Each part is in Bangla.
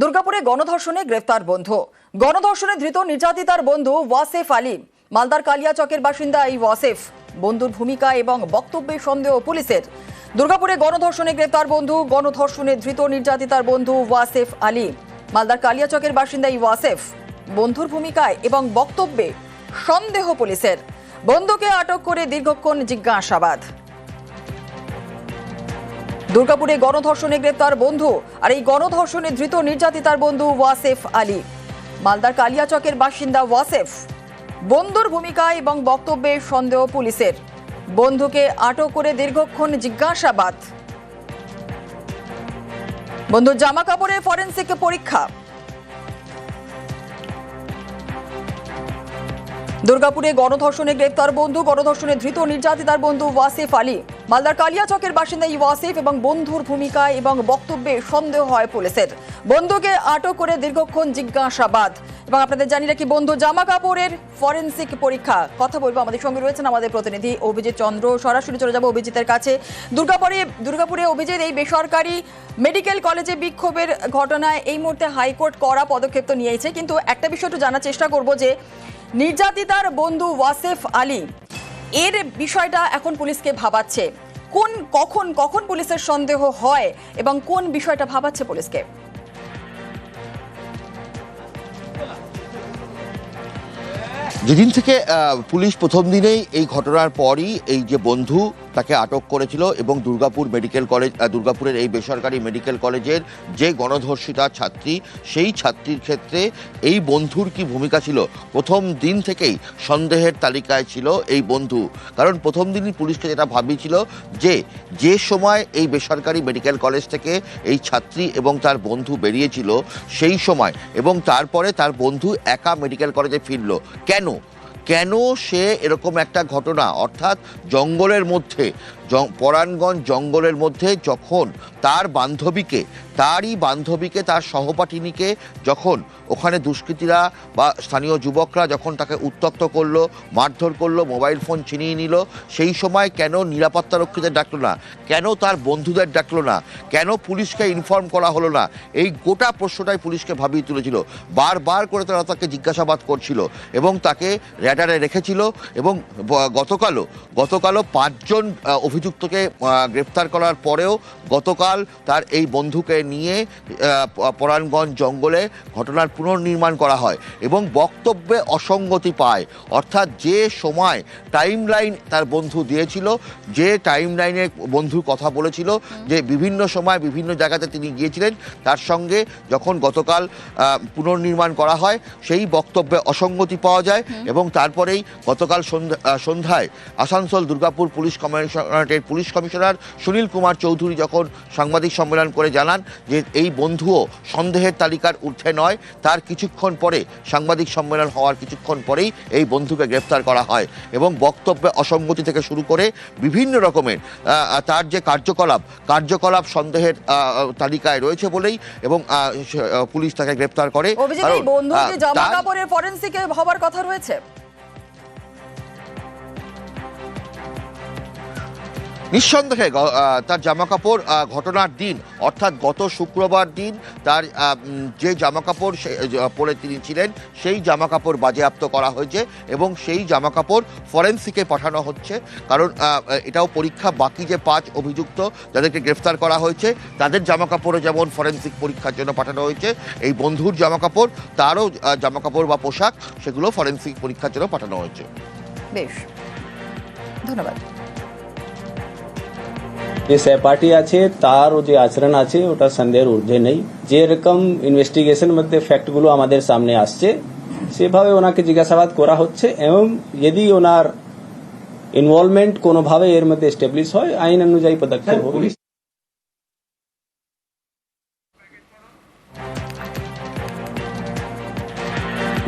দুর্গাপুরে গণধর্ষণে গ্রেফতার বন্ধু। গণধর্ষণে ধৃত নির্যাতিতার বন্ধু ওয়াসেফ আলী। মালদার কালিয়াচকের বাসিন্দা এই ওয়াসেফ। বন্ধুর ভূমিকা এবং বক্তব্যে সন্দেহ পুলিশের। দুর্গাপুরে গণধর্ষণে গ্রেফতার বন্ধু, গণধর্ষণে ধৃত নির্যাতিতার বন্ধু ওয়াসেফ আলী। মালদার কালিয়াচকের বাসিন্দা এই ওয়াসেফ। বন্ধুর ভূমিকায় এবং বক্তব্যে সন্দেহ পুলিশের। বন্ধুকে আটক করে দীর্ঘক্ষণ জিজ্ঞাসাবাদ। দুর্গাপুরে গণধর্ষণে গ্রেপ্তার বন্ধু আর এই গণধর্ষণে ধৃত নির্যাতিতার বন্ধু ওয়াসেফ আলী। মালদার কালিয়াচকের বাসিন্দা ওয়াসেফ বন্ধুর ভূমিকা এবং বক্তব্যে সন্দেহ পুলিশের। বন্ধুকে আটক করে দীর্ঘক্ষণ জিজ্ঞাসাবাদ। বন্ধুর জামা কাপড়ের ফরেন্সিক পরীক্ষা। দুর্গাপুরে গণধর্ষণে গ্রেপ্তার বন্ধু, গণধর্ষণে ধৃত নির্যাতিতার বন্ধু ওয়াসিফ আলী। মালদার কালিয়াচকের বাসিন্দা এই ওয়াসিফ এবং বন্ধুর ভূমিকা এবং বক্তব্যে সন্দেহ হয় পুলিশের। বন্ধুকে আটক করে দীর্ঘক্ষণ জিজ্ঞাসাবাদ। এবং আপনাদের জানি রাখি, বন্ধু জামা কাপড়ের ফরেন্সিক পরীক্ষা। কথা বলব, আমাদের সঙ্গে রয়েছেন আমাদের প্রতিনিধি অভিজিৎ চন্দ্র। সরাসরি চলে যাব অভিজিতের কাছে। দুর্গাপুরে দুর্গাপুরে অভিজিৎ, এই বেসরকারি মেডিকেল কলেজে বিক্ষোভের ঘটনায় এই মুহূর্তে হাইকোর্ট করা পদক্ষেপ তো নিয়েছে। কিন্তু একটা বিষয় একটু জানার চেষ্টা করব যে, নির্যাতিতার বন্ধু ওয়াসেফ আলী এর বিষয়টা এখন পুলিশকে ভাবাচ্ছে। কোন, কখন কখন পুলিশের সন্দেহ হয় এবং কোন বিষয়টা ভাবাচ্ছে পুলিশকে? যেদিন থেকে পুলিশ প্রথম দিনেই এই ঘটনার পরই এই যে বন্ধু তাকে আটক করেছিল এবং দুর্গাপুর মেডিকেল কলেজ দুর্গাপুরের এই বেসরকারি মেডিকেল কলেজের যে গণধর্ষিতা ছাত্রী, সেই ছাত্রীর ক্ষেত্রে এই বন্ধুর কি ভূমিকা ছিল? প্রথম দিন থেকেই সন্দেহের তালিকায় ছিল এই বন্ধু। কারণ প্রথম দিনই পুলিশকে যেটা ভাবিয়েছিল যে যে সময় এই বেসরকারি মেডিকেল কলেজ থেকে এই ছাত্রী এবং তার বন্ধু বেরিয়েছিল, সেই সময় এবং তারপরে তার বন্ধু একা মেডিকেল কলেজে ফিরল। কেন? কেন সে এরকম একটা ঘটনা অর্থাৎ জঙ্গলের মধ্যে পরাণগঞ্জ জঙ্গলের মধ্যে যখন তার বান্ধবীকে তারই বান্ধবীকে তার সহপাঠিনীকে যখন ওখানে দুষ্কৃতীরা বা স্থানীয় যুবকরা যখন তাকে উত্তক্ত করল মারধর করল মোবাইল ফোন ছিনিয়ে নিল সেই সময় কেন নিরাপত্তা রক্ষীদের ডাকলো না? কেন তার বন্ধুদের ডাকলো না? কেন পুলিশকে ইনফর্ম করা হলো না? এই গোটা প্রশ্নটাই পুলিশকে ভাবিয়ে তুলেছিল। বারবার করে তারা তাকে জিজ্ঞাসাবাদ করছিল এবং তাকে র্যাডারে রেখেছিল এবং গতকালও গতকালও পাঁচজন আহ, অভিযুক্তকে গ্রেপ্তার করার পরেও গতকাল তার এই বন্ধুকে নিয়ে পরাণগঞ্জ জঙ্গলে ঘটনার পুনর্নির্মাণ করা হয় এবং বক্তব্যে অসঙ্গতি পায়। অর্থাৎ যে সময় টাইম লাইন তার বন্ধু দিয়েছিল যে টাইম লাইনে বন্ধুর কথা বলেছিল যে বিভিন্ন সময় বিভিন্ন জায়গাতে তিনি গিয়েছিলেন তার সঙ্গে যখন গতকাল পুনর্নির্মাণ করা হয় সেই বক্তব্যে অসঙ্গতি পাওয়া যায় এবং তারপরেই গতকাল সন্ধ্যা- সন্ধ্যায় আসানসোল দুর্গাপুর পুলিশ কমিশনারেটের পুলিশ কমিশনার সুনীল কুমার চৌধুরী যখন সাংবাদিক সম্মেলন করে জানান যে এই বন্ধুও সন্দেহের তালিকার ঊর্ধ্বে নয় তার কিছুক্ষণ পরে সাংবাদিক সম্মেলন হওয়ার কিছুক্ষণ পরেই এই বন্ধুকে গ্রেফতার করা হয় এবং বক্তব্যে অসঙ্গতি থেকে শুরু করে বিভিন্ন রকমের তার যে কার্যকলাপ কার্যকলাপ সন্দেহের তালিকায় রয়েছে বলেই এবং পুলিশ তাকে গ্রেফতার করে। অভিজিৎ এই কারণ, বন্ধুর আহ, কি জামা কাপড়ের ফরেন্সিকে কথা রয়েছে? নিঃসন্দেহে তার জামাকাপড় ঘটনার দিন, অর্থাৎ গত শুক্রবার দিন, তার যে জামাকাপড় পরে তিনি ছিলেন, সেই জামাকাপড় বাজেয়াপ্ত করা হয়েছে এবং সেই জামাকাপড় ফরেন্সিকে পাঠানো হচ্ছে। কারণ এটাও পরীক্ষা বাকি যে পাঁচ অভিযুক্ত যাদেরকে গ্রেফতার করা হয়েছে, তাদের জামাকাপড়ও যেমন ফরেন্সিক পরীক্ষার জন্য পাঠানো হয়েছে, এই বন্ধুর জামাকাপড়, তারও জামাকাপড় বা পোশাক, সেগুলো ফরেন্সিক পরীক্ষার জন্য পাঠানো হয়েছে। বেশ। ধন্যবাদ। যে সহপাঠী আছে তার যে আচরণ আছে ওটা সন্দেহের ঊর্ধ্বে নেই। যেরকম ইনভেস্টিগেশন মধ্যে ফ্যাক্টগুলো আমাদের সামনে আসছে সেভাবে ওনাকে জিজ্ঞাসাবাদ করা হচ্ছে এবং যদি ওনার ইনভলভমেন্ট কোনোভাবে এর মধ্যে এস্টাবলিশ হয় আইন অনুযায়ী পদক্ষেপ হবে।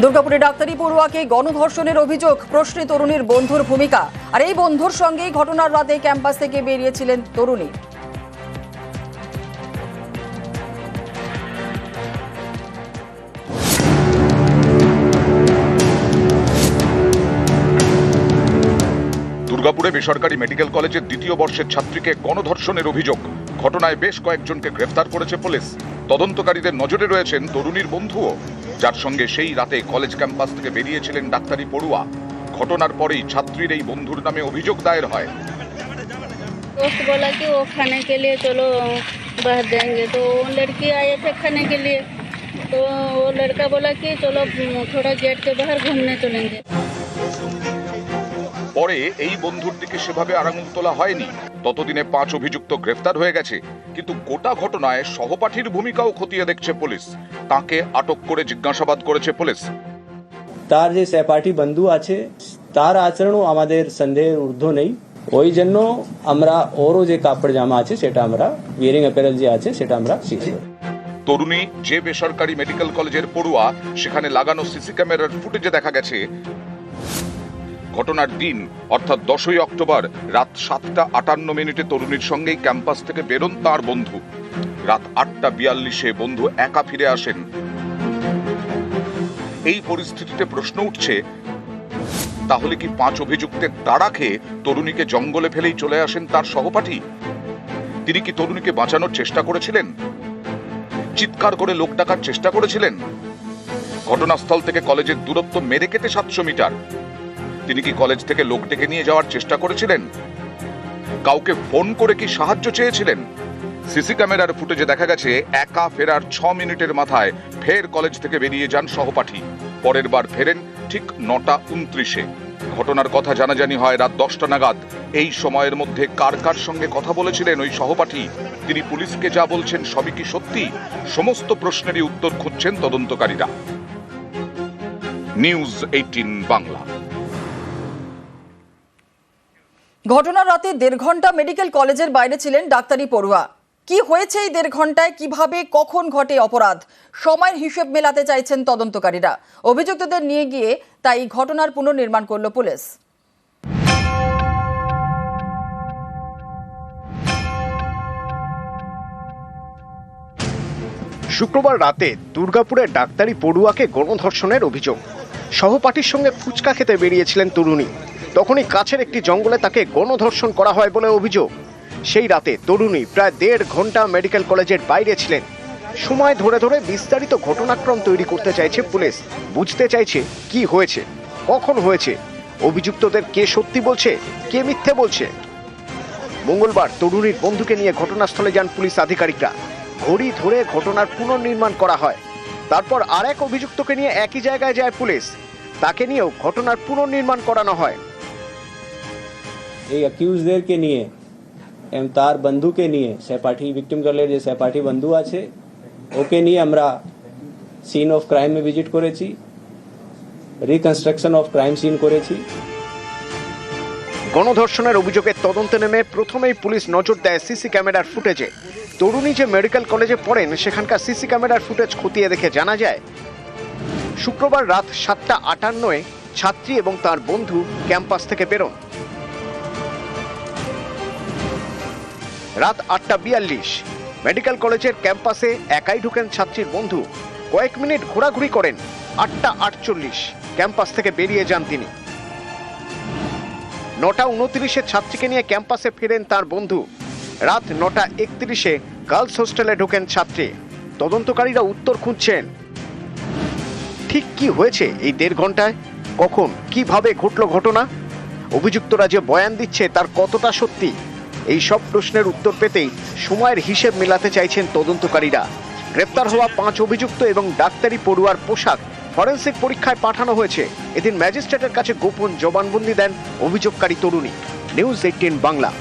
দুর্গাপুরে ডাক্তারি পড়ুয়াকে গণধর্ষণের অভিযোগ, প্রশ্নে তরুণীর বন্ধুর ভূমিকা। আর এই বন্ধুর সঙ্গেই ঘটনার রাতে ক্যাম্পাস থেকে বেরিয়েছিলেন তরুণী। দুর্গাপুরে বেসরকারি মেডিকেল কলেজের দ্বিতীয় বর্ষের ছাত্রীকে গণধর্ষণের অভিযোগ। ঘটনায় বেশ কয়েকজনকে গ্রেফতার করেছে পুলিশ। তদন্তকারীদের নজরে রয়েছেন তরুণীর বন্ধুও। যার সঙ্গে সেই রাতে কলেজ ক্যাম্পাস থেকে বেরিয়েছিলেন ডাক্তারি পড়ুয়া ঘটনার পরেই ছাত্রীর এই বন্ধুর নামে অভিযোগ দায়ের হয় दोस्त बोला कि वो खाने के लिए चलो बाहर जाएंगे तो वो लड़की आए थे खाने के लिए तो वो लड़का बोला कि चलो थोड़ा गेट के बाहर घूमने चलेंगे পরে এই বন্ধুর দিকে সেভাবে আরাঙুল তোলা হয়নি। ততদিনে পাঁচ অভিযুক্ত গ্রেফতার হয়ে গেছে। কিন্তু গোটা ঘটনায় সহপাঠীর ভূমিকাও খতিয়ে দেখছে পুলিশ। তাকে আটক করে জিজ্ঞাসাবাদ করেছে পুলিশ। তার যে সহপাঠী বন্ধু আছে তার আচরণও আমাদের সন্দেহের ঊর্ধ্ব নেই। ওই জন্য আমরা ওরও যে কাপড় জামা আছে সেটা আমরা উইয়ারিং অ্যাপারেল যে আছে সেটা আমরা করি তরুণী যে বেসরকারি মেডিকেল কলেজের পড়ুয়া সেখানে লাগানো সিসি ক্যামেরার ফুটেজে দেখা গেছে ঘটনার দিন, অর্থাৎ দশই অক্টোবর, রাত সাতটা আটান্ন মিনিটে তরুণীর সঙ্গেই ক্যাম্পাস থেকে বেরোন তার বন্ধু। রাত আটটা বিয়াল্লিশে বন্ধু একা ফিরে আসেন। এই পরিস্থিতিতে প্রশ্ন উঠছে, তাহলে কি পাঁচ অভিযুক্তের তাড়া খেয়ে তরুণীকে জঙ্গলে ফেলেই চলে আসেন তার সহপাঠী? তিনি কি তরুণীকে বাঁচানোর চেষ্টা করেছিলেন? চিৎকার করে লোক ডাকার চেষ্টা করেছিলেন? ঘটনাস্থল থেকে কলেজের দূরত্ব মেরে কেটে সাতশো মিটার। তিনি কি কলেজ থেকে লোক ডেকে নিয়ে যাওয়ার চেষ্টা করেছিলেন? কাউকে ফোন করে কি সাহায্য চেয়েছিলেন? সিসি ক্যামেরার ফুটেজে দেখা গেছে, একা ফেরার ছ মিনিটের মাথায় ফের কলেজ থেকে বেরিয়ে যান সহপাঠী। পরের বার ফেরেন ঠিক নটা উনত্রিশে। ঘটনার কথা জানাজানি হয় রাত দশটা নাগাদ। এই সময়ের মধ্যে কার কার সঙ্গে কথা বলেছিলেন ওই সহপাঠী? তিনি পুলিশকে যা বলছেন সবই কি সত্যি? সমস্ত প্রশ্নেরই উত্তর খুঁজছেন তদন্তকারীরা। News eighteen Bangla. ঘটনার রাতে দেড় ঘণ্টা মেডিকেল কলেজের বাইরে ছিলেন ডাক্তারি পড়ুয়া। কি হয়েছে এই দেড় ঘন্টায়? কীভাবে? কখন ঘটে অপরাধ? সময়ের হিসেব মেলাতে চাইছেন তদন্তকারীরা। অভিযুক্তদের নিয়ে গিয়ে তাই ঘটনার পুনর্নির্মাণ করল পুলিশ। শুক্রবার রাতে দুর্গাপুরের ডাক্তারি পড়ুয়াকে গণধর্ষণের অভিযোগ। সহপাঠীর সঙ্গে ফুচকা খেতে বেরিয়েছিলেন তরুণী। তখনই কাছের একটি জঙ্গলে তাকে গণধর্ষণ করা হয় বলে অভিযোগ। সেই রাতে তরুণী প্রায় দেড় ঘণ্টা মেডিকেল কলেজের বাইরে ছিলেন। সময় ধরে ধরে বিস্তারিত ঘটনাক্রম তৈরি করতে চাইছে পুলিশ। বুঝতে চাইছে কি হয়েছে, কখন হয়েছে, অভিযুক্তদের কে সত্যি বলছে, কে মিথ্যে বলছে। মঙ্গলবার তরুণীর বন্ধুকে নিয়ে ঘটনাস্থলে যান পুলিশ আধিকারিকরা। ঘড়ি ধরে ঘটনার পুনর্নির্মাণ করা হয়। তারপর আর এক অভিযুক্তকে নিয়ে একই জায়গায় যায় পুলিশ। তাকে নিয়েও ঘটনার পুনর্নির্মাণ করানো হয়। এই অ্যাকিউজদেরকে নিয়ে এবং তার বন্ধুকে নিয়ে সহপাঠী ভিকটিম গার্লের যে সহপাঠী বন্ধু আছে ওকে নিয়ে আমরা সিন অফ ক্রাইমে ভিজিট করেছি রিকনস্ট্রাকশন অফ ক্রাইম সিন করেছি গণধর্ষণের অভিযোগের তদন্তে নেমে প্রথমেই পুলিশ নজর দেয় সিসি ক্যামেরার ফুটেজে। তরুণী যে মেডিকেল কলেজে পড়েন, সেখানকার সিসি ক্যামেরার ফুটেজ খতিয়ে দেখে জানা যায়, শুক্রবার রাত সাতটা আটান্নয় ছাত্রী এবং তার বন্ধু ক্যাম্পাস থেকে বেরোন। রাত আটটা বিয়াল্লিশ। মেডিকেল কলেজের ক্যাম্পাসে একাই ঢুকেন ছাত্রীর বন্ধু। কয়েক মিনিট ঘোরাঘুরি করেন। আটটা আটচল্লিশ। ক্যাম্পাস থেকে বেরিয়ে যান তিনি। নটা উনত্রিশে ছাত্রীকে নিয়ে ক্যাম্পাসে ফিরেন তার বন্ধু। রাত নটা একত্রিশে গার্লস হোস্টেলে ঢোকেন ছাত্রী। তদন্তকারীরা উত্তর খুঁজছেন। ঠিক কি হয়েছে এই দেড় ঘন্টায়? কখন? কীভাবে ঘটল ঘটনা? অভিযুক্তরা যে বয়ান দিচ্ছে তার কতটা সত্যি? এই সব প্রশ্নের উত্তর পেতেই সময়ের হিসেব মেলাতে চাইছেন তদন্তকারীরা। গ্রেপ্তার হওয়া পাঁচ অভিযুক্ত এবং ডাক্তারি পড়ুয়ার পোশাক ফরেন্সিক পরীক্ষায় পাঠানো হয়েছে। এদিন ম্যাজিস্ট্রেটের কাছে গোপন জবানবন্দি দেন অভিযোগকারী তরুণী। News eighteen Bangla.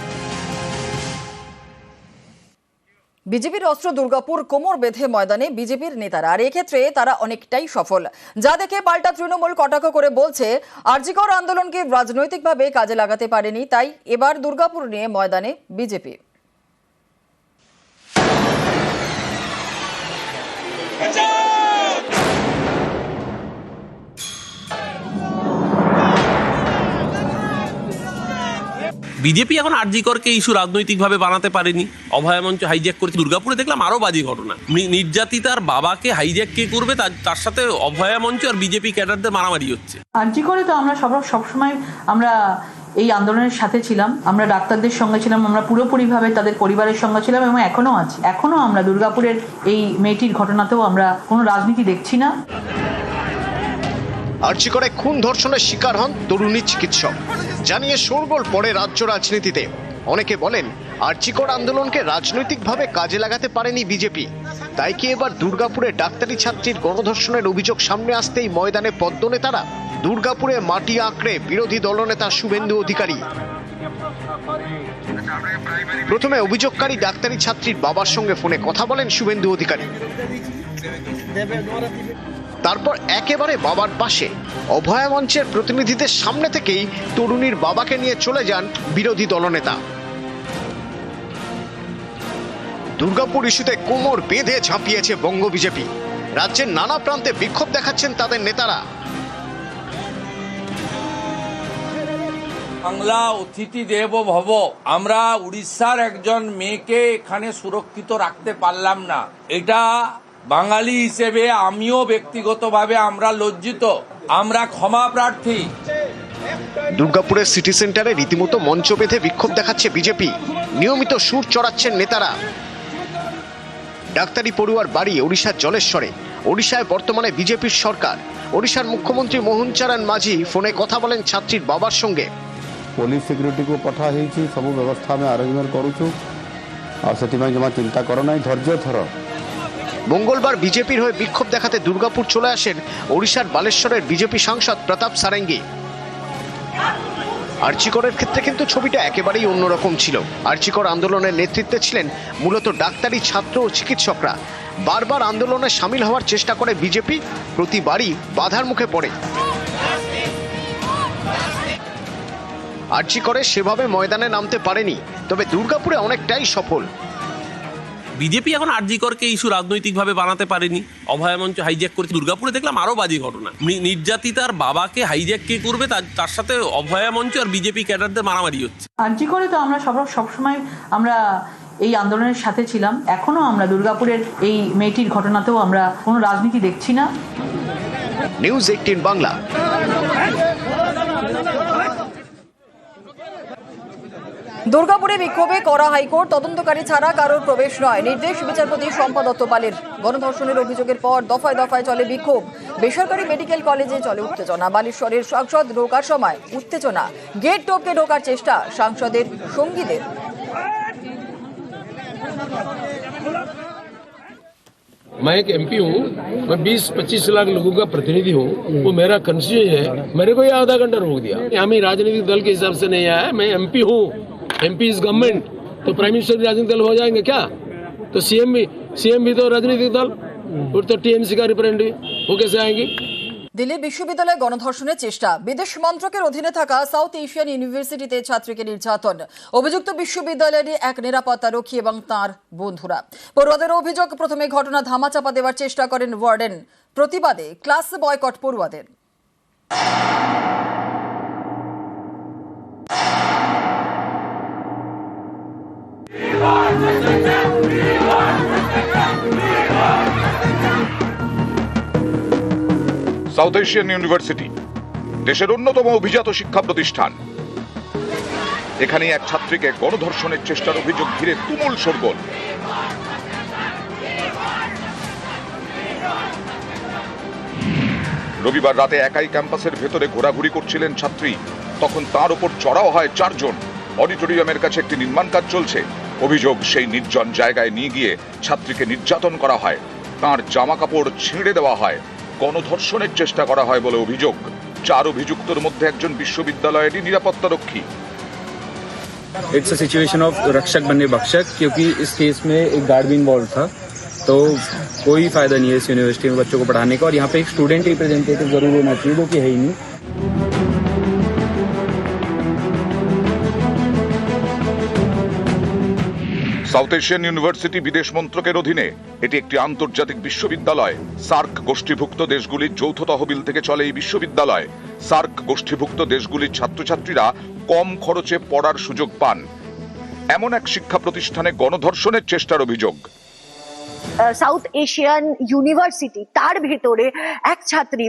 বিজেপির অস্ত্র দুর্গাপুর কোমর বেঁধে ময়দানে বিজেপির নেতারা, আর এক্ষেত্রে তারা অনেকটাই সফল। যা দেখে পাল্টা তৃণমূল কটাক্ষ করে বলছে, আর্জিকর আন্দোলনকে রাজনৈতিকভাবে কাজে লাগাতে পারেনি, তাই এবার দুর্গাপুর নিয়ে ময়দানে বিজেপি। বিজেপি এখন আরজিকরকে ইস্যু রাজনৈতিকভাবে বানাতে পারেনি। অভয়া মঞ্চ হাইজ্যাক করেছে। দুর্গাপুরে দেখলাম আরও বাজে ঘটনা। নির্যাতিতার বাবাকে হাইজ্যাক কে করবে তার তার সাথে অভয়া মঞ্চ আর বিজেপি ক্যাডারদের মারামারি হচ্ছে। আর্জি করে তো আমরা সব সবসময় আমরা এই আন্দোলনের সাথে ছিলাম। আমরা ডাক্তারদের সঙ্গে ছিলাম আমরা পুরোপুরিভাবে তাদের পরিবারের সঙ্গে ছিলাম এবং এখনও আছি। এখনও আমরা দুর্গাপুরের এই মেয়েটির ঘটনাতেও আমরা কোনো রাজনীতি দেখছি না। আর্জি করে খুন ধর্ষণের শিকার হন তরুণী চিকিৎসক। জানিয়ে শোরগোল পড়ে রাজ্য রাজনীতিতে অনেকে বলেন আর্চিকর আন্দোলনকে রাজনৈতিকভাবে কাজে লাগাতে পারেনি বিজেপি তাই কি এবার দুর্গাপুরে ডাক্তারি ছাত্রীর গণধর্ষণের অভিযোগ সামনে আসতেই ময়দানে পদ্মনেতারা দুর্গাপুরে মাটি আঁকড়ে বিরোধী দলনেতা শুভেন্দু অধিকারী প্রথমে অভিযোগকারী ডাক্তারি ছাত্রীর বাবার সঙ্গে ফোনে কথা বলেন শুভেন্দু অধিকারী তারপর একেবারে বাবার পাশে। অভয়া মঞ্চের প্রতিনিধিদের সামনে থেকেই তরুণীর বাবাকে নিয়ে চলে যান বিরোধী দলনেতা। দুর্গাপুর ইস্যুতে কোমর বেঁধে ঝাঁপিয়েছে বঙ্গ বিজেপি। রাজ্যের নানা প্রান্তে বিক্ষোভ দেখাচ্ছেন তাদের নেতারা। বাংলা অতিথি দেব ভব, আমরা উড়িষ্যার একজন মেয়েকে এখানে সুরক্ষিত রাখতে পারলাম না। এটা বাঙালি হিসেবে আমিও ব্যক্তিগতভাবে আমরা লজ্জিত। আমরা ক্ষমা প্রার্থী। দুর্গাপুরের সিটি সেন্টারে রীতিমতো মঞ্চ বেঁধে বিক্ষোভ দেখাচ্ছে বিজেপি। নিয়মিত সুর চড়াচ্ছেন নেতারা। ডাক্তারি পড়ুয়ার বাড়ি ওড়িশার জলেশ্বরে। ওড়িশায় বর্তমানে বিজেপির সরকার। ওড়িশার মুখ্যমন্ত্রী মোহন চারণ মাঝি ফোনে কথা বলেন ছাত্রীর বাবার সঙ্গে। পুলিশ সিকিউরিটিকে পঠা হয়েছি সব ব্যবস্থা আমি আরেঞ্জমেন্ট করুছু। আর সেপাই জমা চিন্তা করো নাই ধৈর্য ধরো। মঙ্গলবার বিজেপির হয়ে বিক্ষোভ দেখাতে দুর্গাপুর চলে আসেন ওড়িশার বালেশ্বরের বিজেপি সাংসদ প্রতাপ সারেঙ্গি। আর্চিকরের ক্ষেত্রে কিন্তু ছবিটা একেবারেই অন্যরকম ছিল। আর্চিকর আন্দোলনের নেতৃত্বে ছিলেন মূলত ডাক্তারি ছাত্র ও চিকিৎসকরা। বারবার আন্দোলনে সামিল হওয়ার চেষ্টা করে বিজেপি, প্রতিবারই বাধার মুখে পড়ে। আর্চিকরে সেভাবে ময়দানে নামতে পারেনি, তবে দুর্গাপুরে অনেকটাই সফল। বিজেপি এখন আর আরজিকরকে ইস্যু রাজনৈতিকভাবে বানাতে পারেনি। অভয়া মঞ্চ হাইজ্যাক করেছে। দুর্গাপুরে দেখলাম আরও বাজে ঘটনা। নির্যাতিতার বাবাকে হাইজ্যাক কে করবে তার তার সাথে অভয়া মঞ্চ আর বিজেপি ক্যাডারদের মারামারি হচ্ছে। আর্জি করে তো আমরা সব সবসময় আমরা এই আন্দোলনের সাথে ছিলাম। এখনও আমরা দুর্গাপুরের এই মেয়েটির ঘটনাতেও আমরা কোনো রাজনীতি দেখছি না। News eighteen Bangla. দুর্গাপুরে বিক্ষোভে করা হাইকোর্ট তদন্তকারী ছাড়া কারোর প্রবেশ নয় নির্দেশ বিচারপতি শম্পা দত্তপালের গণধর্ষণের অভিযোগের পর দফায় দফায় চলে বিক্ষোভ বেসরকারি মেডিকেল কলেজে চলে উত্তেজনা বালেশ্বরের সাংসদ ঢোকার সময় উত্তেজনা গেট টপকে ঢোকার চেষ্টা সাংসদের সঙ্গীদের मैं एक एमपी हूँ मैं 20-25 लाख लोगों का प्रतिनिधि हूँ वो मेरा कंस्टिट्यूशन है मेरे को ये आधा घंटा रोक दिया यहाँ मैं राजनीतिक दल के हिसाब से नहीं आया मैं एमपी हूँ एमपी इज गवर्नमेंट तो प्राइम मिनिस्टर भी राजनीतिक दल हो जाएंगे क्या तो सीएम भी सीएम भी तो राजनीतिक दल और तो टीएमसी का रिप्रेजेंटेटिव वो कैसे आएंगी দিল্লির বিশ্ববিদ্যালয়ে গণধর্ষণের চেষ্টা বিদেশ মন্ত্রকের অধীনে থাকা সাউথ এশিয়ান ইউনিভার্সিটিতে ছাত্রীকে নির্যাতন অভিযুক্ত বিশ্ববিদ্যালয়ের এক নিরাপত্তা রক্ষী এবং তার বন্ধুরা পড়ুয়াদের অভিযোগ প্রথমে ঘটনা ধামাচাপা দেওয়ার চেষ্টা করেন ওয়ার্ডেন প্রতিবাদে ক্লাস বয়কট পড়ুয়াদের সাউথ এশিয়ান ইউনিভার্সিটি দেশের অন্যতম অভিজাত শিক্ষা প্রতিষ্ঠান। এখানে এক ছাত্রীকে গণধর্ষণের চেষ্টার অভিযোগ ঘিরে তুমুল শোরগোল। রবিবার রাতে একাই ক্যাম্পাসের ভেতরে ঘোরাঘুরি করছিলেন ছাত্রী। তখন তার উপর চড়াও হয় চারজন। অডিটোরিয়ামের কাছে একটি নির্মাণ কাজ চলছে। অভিযোগ সেই নির্জন জায়গায় নিয়ে গিয়ে ছাত্রীকে নির্যাতন করা হয় তার জামা কাপড় ছিঁড়ে দেওয়া হয় গণধর্ষণের চেষ্টা করা হয় বলে অভিযোগ চার অভিযুক্তর মধ্যে একজন বিশ্ববিদ্যালয়েরই নিরাপত্তা রক্ষী इट्स अ सिचुएशन ऑफ रक्षक बनने भक्षक क्योंकि इस केस में एक गार्ड भी इन्वॉल्व था तो कोई फायदा नहीं है इस यूनिवर्सिटी में बच्चों को पढ़ाने का और यहाँ पे एक स्टूडेंट रिप्रेजेंटेटिव जरूर होना चाहिए जो कि है ही नहीं সাউথ এশিয়ান ইউনিভার্সিটি বিদেশ মন্ত্রকের অধীনে এটি একটি আন্তর্জাতিক বিশ্ববিদ্যালয়। সার্ক গোষ্ঠীভুক্ত দেশগুলির যৌথ তহবিল থেকে চলে এই বিশ্ববিদ্যালয়। সার্ক গোষ্ঠীভুক্ত দেশগুলির ছাত্রছাত্রীরা কম খরচে পড়ার সুযোগ পান। এমন এক শিক্ষা প্রতিষ্ঠানে গণধর্ষণের চেষ্টার অভিযোগ। সাউথ এশিয়ান ইউনিভার্সিটি তার ভেতরে এক ছাত্রী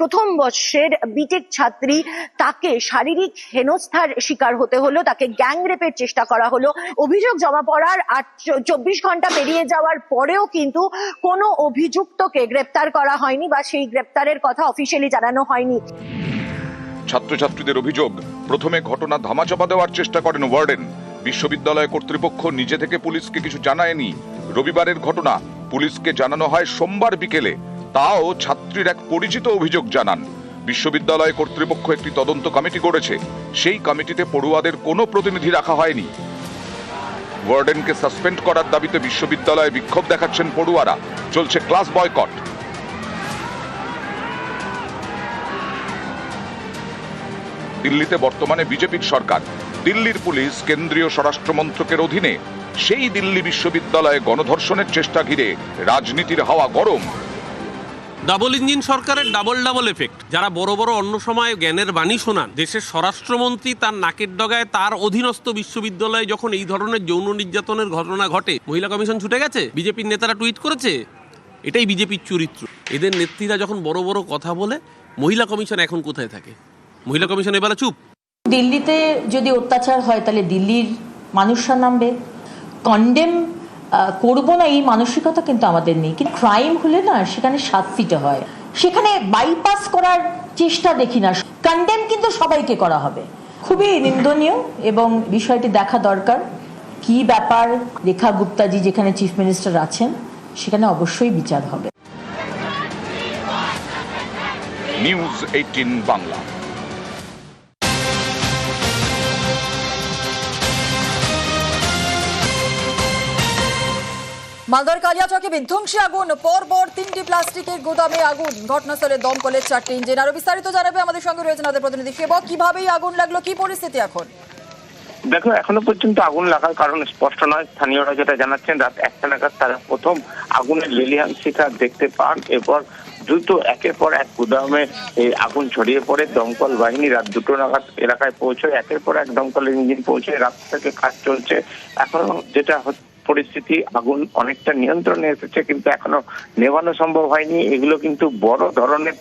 প্রথম বর্ষের বিটেক ছাত্রী, তাকে শারীরিক হেনস্থার শিকার হতে হলো, তাকে গ্যাং রেপের চেষ্টা করা হলো। অভিযোগ জমা পড়ার আট, চব্বিশ ঘণ্টা পেরিয়ে যাওয়ার পরেও কিন্তু কোনো অভিযুক্তকে গ্রেপ্তার করা হয়নি বা সেই গ্রেপ্তারের কথা অফিসিয়ালি জানানো হয়নি। ছাত্রছাত্রীদের অভিযোগ, প্রথমে ঘটনা ধামাচাপা দেওয়ার চেষ্টা করেন ওয়ার্ডেন। বিশ্ববিদ্যালয় কর্তৃপক্ষ নিজে থেকে পুলিশকে কিছু জানায়নি। রবিবারের ঘটনা, পুলিশকে জানানো হয় সোমবার বিকেলে। তাও ছাত্রীর এক পরিচিত অভিযোগ জানান। বিশ্ববিদ্যালয় কর্তৃপক্ষ একটি তদন্ত কমিটি করেছে সেই কমিটিতে পড়ুয়াদের কোনো প্রতিনিধি রাখা হয়নি। ওয়ার্ডেনকে সাসপেন্ড করার দাবিতে বিশ্ববিদ্যালয়ে বিক্ষোভ দেখাচ্ছেন পড়ুয়ারা। চলছে ক্লাস বয়কট। দিল্লিতে বর্তমানে বিজেপির সরকার। দিল্লির পুলিশ কেন্দ্রীয় স্বরাষ্ট্র মন্ত্রকের অধীনে সেই দিল্লি বিশ্ববিদ্যালয়ে গণধর্ষণের চেষ্টা ঘিরে রাজনীতির হাওয়া গরম। ডাবল ইঞ্জিন সরকারের ডাবল ডাবল এফেক্ট। যারা বড় বড় অন্য সময় জ্ঞানের বাণী শোনান, দেশের স্বরাষ্ট্রমন্ত্রী তার নাকের ডগায় তার অধীনস্থ বিশ্ববিদ্যালয়ে যখন এই ধরনের যৌন নির্যাতনের ঘটনা ঘটে, মহিলা কমিশন ছুটে গেছে? বিজেপির নেতারা টুইট করেছে? এটাই বিজেপির চরিত্র। এদের নেত্রীরা যখন বড় বড় কথা বলে, মহিলা কমিশন এখন কোথায় থাকে? মহিলা কমিশন এবেলা চুপ। দিল্লিতে যদি অত্যাচার হয়, তাহলে দিল্লির মানুষরা নামবে। কন্ডেম করব না, এই মানসিকতা কিন্তু আমাদের নেই। কিন্তু ক্রাইম হলে না, সেখানে শাস্তিটা হয়। সেখানে বাইপাস করার চেষ্টা দেখি না। কন্ডেম কিন্তু সবাইকে করা হবে। খুবই নিন্দনীয় এবং বিষয়টি দেখা দরকার। কি ব্যাপার? রেখা গুপ্তাজি যেখানে চিফ মিনিস্টার আছেন, সেখানে অবশ্যই বিচার হবে। নিউজ এইটিন বাংলা মালদার কালিয়াচকে বিধ্বংসী আগুন। পর পর তিনটি প্লাস্টিকের গুদামে আগুন। ঘটনাস্থলে দমকলের চারটি ইঞ্জিন। আরও বিস্তারিত জানাবে আমাদের সঙ্গে রয়েছেন আমাদের প্রতিনিধি সেবক। কীভাবে আগুন লাগল? কি পরিস্থিতি এখন? দেখো, এখনও পর্যন্ত আগুন লাগার কারণ স্পষ্ট নয়। স্থানীয়রা যেটা জানাচ্ছেন, রাত একটা নাগাদ তারা প্রথম আগুনের লেলিহান শিখা দেখতে পান। এরপর দ্রুত একের পর এক গুদামে এই আগুন ছড়িয়ে পড়ে। দমকল বাহিনী রাত দুটো নাগাদ এলাকায় পৌঁছয়। একের পর এক দমকলের ইঞ্জিন পৌঁছে রাত থেকে কাজ চলছে। এখনও যেটা হচ্ছে পরিস্থিতি, আগুন অনেকটা নিয়ন্ত্রণে এসেছে, কিন্তু এখনও নেভানো সম্ভব হয়নি। এগুলো কিন্তু বড় ধরনের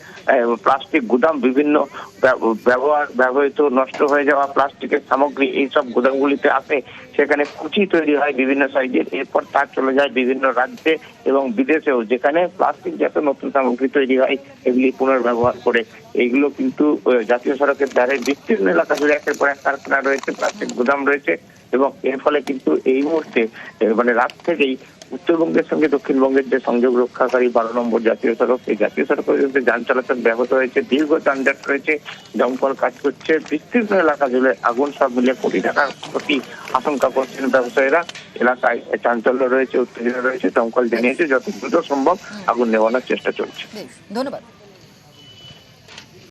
প্লাস্টিক গুদাম, বিভিন্ন ব্যব- ব্যবহার, ব্যবহৃত নষ্ট হয়ে যাওয়া প্লাস্টিকের সামগ্রী এই এইসব গুদামগুলিতে আসে, সেখানে কুচি তৈরি হয় বিভিন্ন সাইজের এরপর তা চলে যায় বিভিন্ন রাজ্যে এবং বিদেশেও, যেখানে প্লাস্টিক জাতীয় নতুন সামগ্রী তৈরি হয়, এগুলি পুনর্ব্যবহার করে। এইগুলো কিন্তু জাতীয় সড়কের ধারে বিস্তীর্ণ এলাকা জুড়ে একের পর এক কারখানা রয়েছে, প্লাস্টিক গুদাম রয়েছে এবং এর ফলে কিন্তু এই মুহূর্তে মানে রাত থেকেই উত্তরবঙ্গের সঙ্গে দক্ষিণবঙ্গের যে সংযোগ রক্ষাকারী বারো নম্বর জাতীয় সড়ক, এই জাতীয় সড়ক পর্যন্ত যান চলাচল ব্যাহত হয়েছে, দীর্ঘ যানজট রয়েছে, দমকল কাজ করছে, বিস্তীর্ণ এলাকা জুড়ে আগুন সব মিলে কোটি টাকার ক্ষতি আশঙ্কা করছেন ব্যবসায়ীরা। এলাকায় চাঞ্চল্য রয়েছে, উত্তেজনা রয়েছে, দমকল জানিয়েছে, যত দ্রুত সম্ভব আগুন নেওয়ানোর চেষ্টা চলছে। ধন্যবাদ।